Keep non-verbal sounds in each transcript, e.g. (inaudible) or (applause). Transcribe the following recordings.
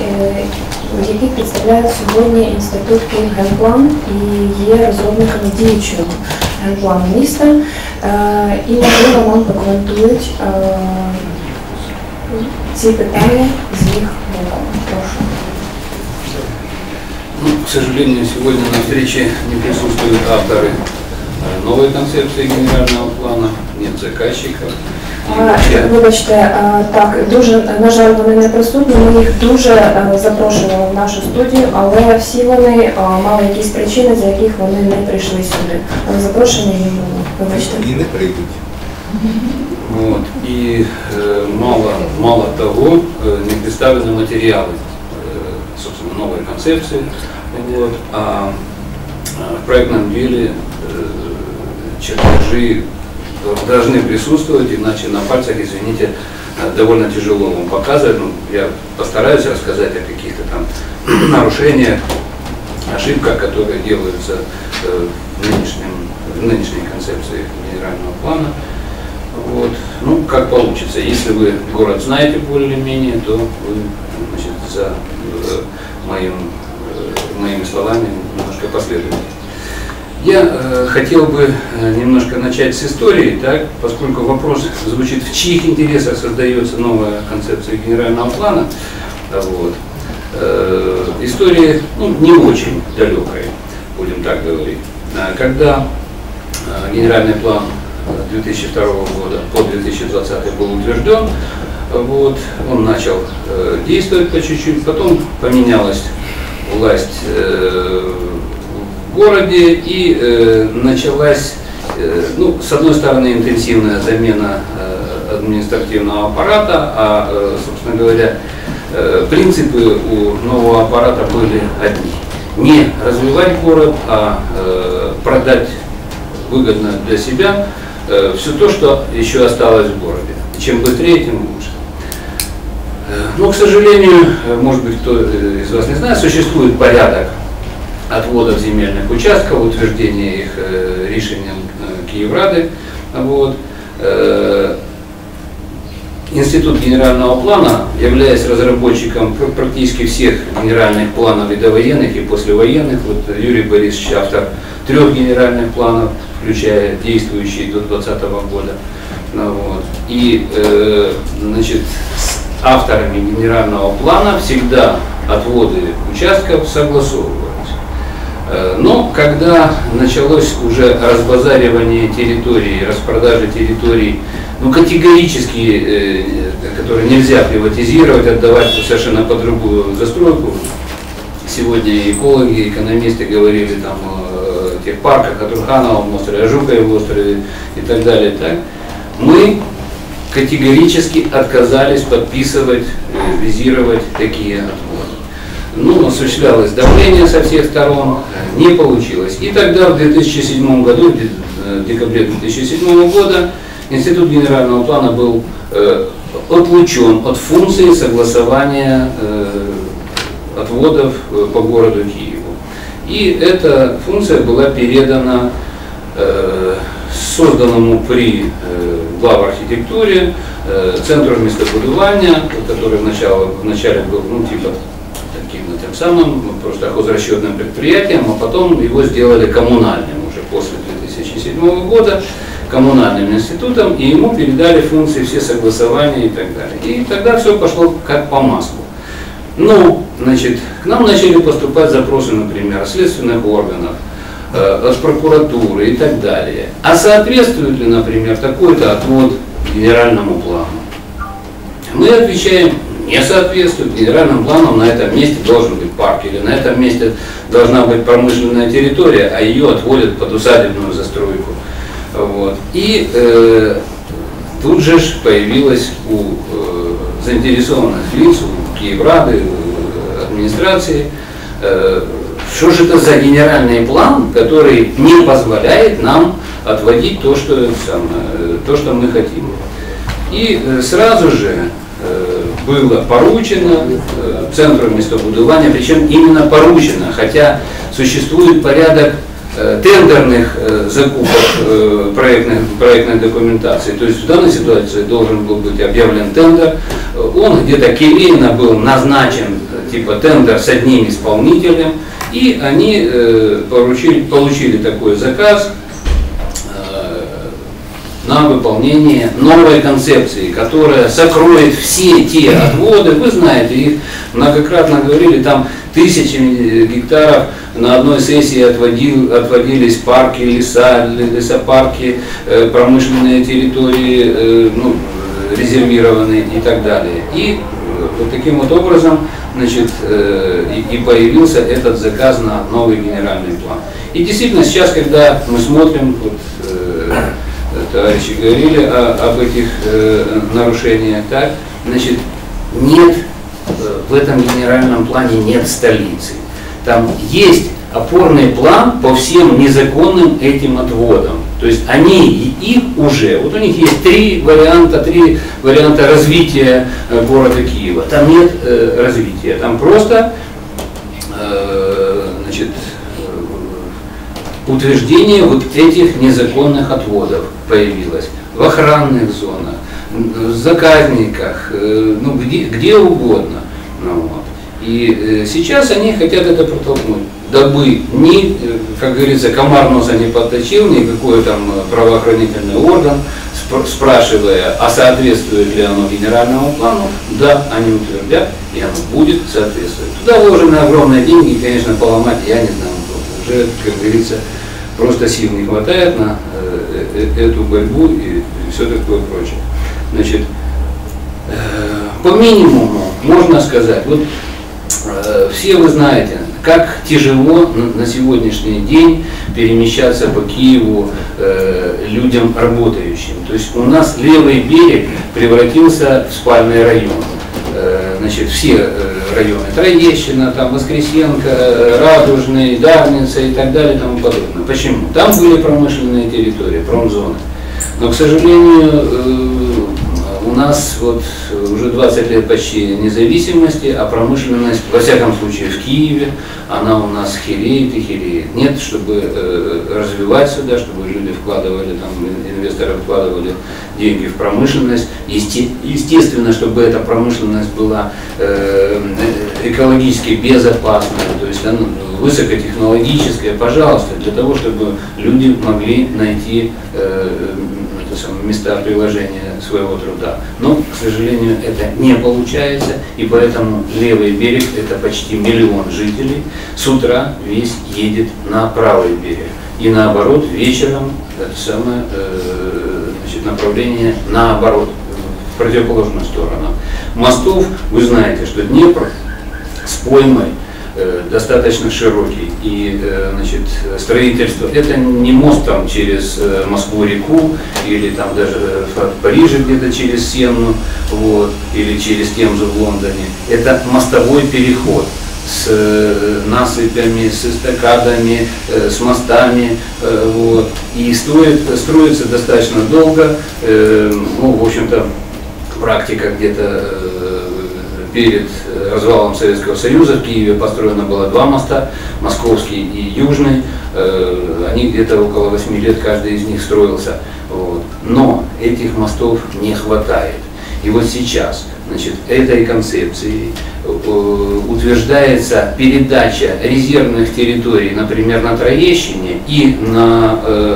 е, який представляє сьогодні інститут Київгенплан і є розробниками діючого генплану міста. Е, І можливо нам прокоментують е, ці питання з їх боку. Прошу. Ну, к сожалению, сегодня на встрече не присутствуют авторы э, новой концепции генерального плана, нет заказчиков. И А, вообще, Вибачте, а, так, дуже, на жаль, вони не присутні. Ми їх дуже е, запрошували в нашу студію, але всі вони а, мали якісь причини, за яких вони не прийшли сюди. Але запрошення їм було. Вибачте. І не прийдуть. Вот. И э, мало, мало того, э, не представлены материалы, э, собственно, новой концепции. Вот. А э, в проектном деле э, чертежи должны присутствовать, иначе на пальцах, извините, э, довольно тяжело вам показывать. Ну, я постараюсь рассказать о каких-то там (clears throat) нарушениях, ошибках, которые делаются э, в, нынешнем, в нынешней концепции генерального плана. Вот. Ну, как получится. Если вы город знаете более-менее, то вы значит, за э, моим, моими словами немножко последуете. Я э, хотел бы э, немножко начать с истории, так, поскольку вопрос звучит, в чьих интересах создается новая концепция генерального плана. А Вот. Э, история ну, не очень далекая, будем так говорить. А Когда э, генеральный план 2002 года по 2020 был утвержден, вот, он начал э, действовать по чуть-чуть, потом поменялась власть э, городе и э, началась, э, ну, с одной стороны, интенсивная замена э, административного аппарата, а, э, собственно говоря, э, принципы у нового аппарата были одни. Не развивать город, а э, продать выгодно для себя все то, что еще осталось в городе. Чем быстрее, тем лучше. Э, Но, к сожалению, э, может быть, кто э, из вас не знает, существует порядок отводов земельных участков, утверждения их э, решением э, Киеврады. Вот. Э, Институт генерального плана, являясь разработчиком пр- практически всех генеральных планов и довоенных, и послевоенных, вот Юрий Борисович автор трех генеральных планов, включая действующие до 2020 года. Ну, вот. И значит, с авторами генерального плана всегда отводы участков согласовывались. Э, Но когда началось уже разбазаривание территорий, распродажа территорий, ну категорически, э, которые нельзя приватизировать, отдавать совершенно под другую застройку, сегодня экологи, экономисты говорили там о тех парках, о Турхановом острове, о Жукове острове и так далее, так, мы категорически отказались подписывать, э, визировать такие отводы. Ну, осуществлялось давление со всех сторон, не получилось. И тогда в 2007 году, в э, декабре 2007 года, Институт генерального плана был э, отлучен от функции согласования э, отводов э, по городу Киеву. И эта функция была передана э, созданному при э, глав архитектуре центру местобудування, который вначале, вначале был ну, типа таким ну, тем самым ну, просто хозрасчетным предприятием, а потом его сделали коммунальным уже после 2007 года коммунальным институтом, и ему передали функции все согласования и так далее. И тогда все пошло как по маслу. Ну, значит, к нам начали поступать запросы, например, следственных органов, э, от прокуратуры и так далее. А соответствует ли, например, такой-то отвод генеральному плану? Мы отвечаем, не соответствует. Генеральным планом на этом месте должен быть парк, или на этом месте должна быть промышленная территория, а ее отводят под усадебную застройку. Вот. И э, тут же появилась у э, заинтересованных лиц, у Киеврады, у администрации, э, что же это за генеральный план, который не позволяет нам отводить то, что, э, то, что мы хотим. И э, сразу же было поручено э, Центру местобудования, причем именно поручено, хотя существует порядок э, тендерных э, закупок проектных, проектной документации. То есть в данной ситуации должен был быть объявлен тендер. Он где-то келейно был назначен, типа тендер с одним исполнителем, и они поручили, получили такой заказ на выполнение новой концепции, которая закроет все те отводы, вы знаете, их многократно говорили, там тысячи гектаров на одной сессии отводил, отводились парки, леса, лесопарки, э, промышленные территории, э, ну, резервированные и так далее. И вот таким вот образом значит, э, и, появился этот заказ на новый генеральный план. И действительно сейчас, когда мы смотрим, вот, товарищи говорили о- об этих э, нарушениях, так, значит, нет э, в этом генеральном плане нет столицы. Там есть опорный план по всем незаконным этим отводам. То есть они и- их уже, вот у них есть три варианта, три варианта развития э, города Киева. Там нет э, развития, там просто э, значит, утверждение вот этих незаконных отводов появилось в охранных зонах, в заказниках, э, ну, где, где угодно. Ну, вот. И э, сейчас они хотят это протолкнуть, дабы ни, э, как говорится, комар носа не подточил, никакой там правоохранительный орган, спр- спрашивая, а соответствует ли оно генеральному плану, да, они утвердят, и оно будет соответствовать. Туда вложены огромные деньги, конечно, поломать, я не знаю, уже, как говорится, просто сил не хватает на э, э, эту борьбу и, все такое прочее. Значит, э, по минимуму можно сказать, вот все вы знаете, как тяжело на- сегодняшний день перемещаться по Киеву людям работающим. То есть у нас левый берег превратился в спальный район. Значит, все районы, Троещина, там, Воскресенко, Радужный, Дарница и так далее и тому подобное. Почему? Там были промышленные территории, промзоны. Но, к сожалению, э, нас вот уже 20 лет почти независимости, а промышленность, во всяком случае в Киеве, она у нас хереет и хереет. Нет, чтобы э, развивать сюда, чтобы люди вкладывали, там, ин- инвесторы вкладывали деньги в промышленность. Есте- естественно, чтобы эта промышленность была э, экологически безопасной, то есть она высокотехнологическая, пожалуйста, для того, чтобы люди могли найти э, это самое, места приложения своего труда. Но, к сожалению, это не получается, и поэтому левый берег – это почти миллион жителей. С утра весь едет на правый берег. И наоборот, вечером это самое э, значит, направление наоборот, в противоположную сторону. Мостов, вы знаете, что Днепр с поймой достаточно широкий. И э, значит, строительство, это не мост там через э, Москву-реку, или там даже э, в Париже где-то через Сенну, вот, или через Темзу в Лондоне. Это мостовой переход с э, насыпями, с эстакадами, э, с мостами, э, вот, и строит, строится достаточно долго, э, ну, в общем-то, практика где-то э, перед э, развалом Советского Союза в Киеве построено было два моста, московский и южный. Э, Они где-то около 8 лет каждый из них строился. Но этих мостов не хватает. И вот сейчас значит, этой концепцией э, утверждается передача резервных территорий, например, на Троещине и на э,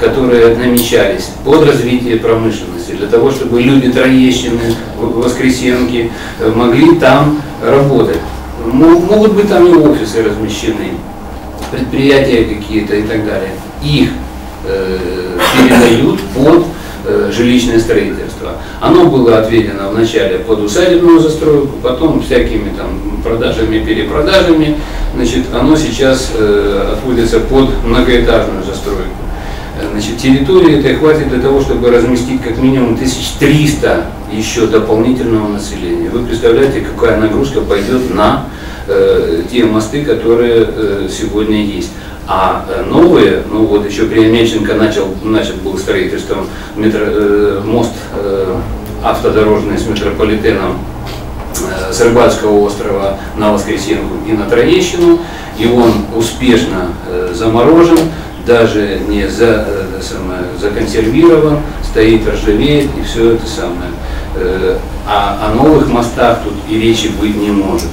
которые намечались под развитие промышленности, для того, чтобы люди Троещины, Воскресенки э, могли там работать. Мо- Могут быть там и офисы размещены, предприятия какие-то и так далее. Их э, передают под э, жилищное строительство. Оно было отведено вначале под усадебную застройку, потом всякими там продажами, перепродажами. Значит, оно сейчас э, отводится под многоэтажную застройку. Значит, территории этой хватит для того, чтобы разместить как минимум 1300 еще дополнительного населения. Вы представляете, какая нагрузка пойдет на э, те мосты, которые э, сегодня есть. А э, новые, ну вот еще при начал, начат был строительством метро, э, мост э, автодорожный с метрополитеном э, с Рыбацкого острова на Воскресенку и на Троещину, и он успешно э, заморожен, даже не за, э, самое, законсервирован, стоит, ржавеет и все это самое. Э, А о новых мостах тут и речи быть не может.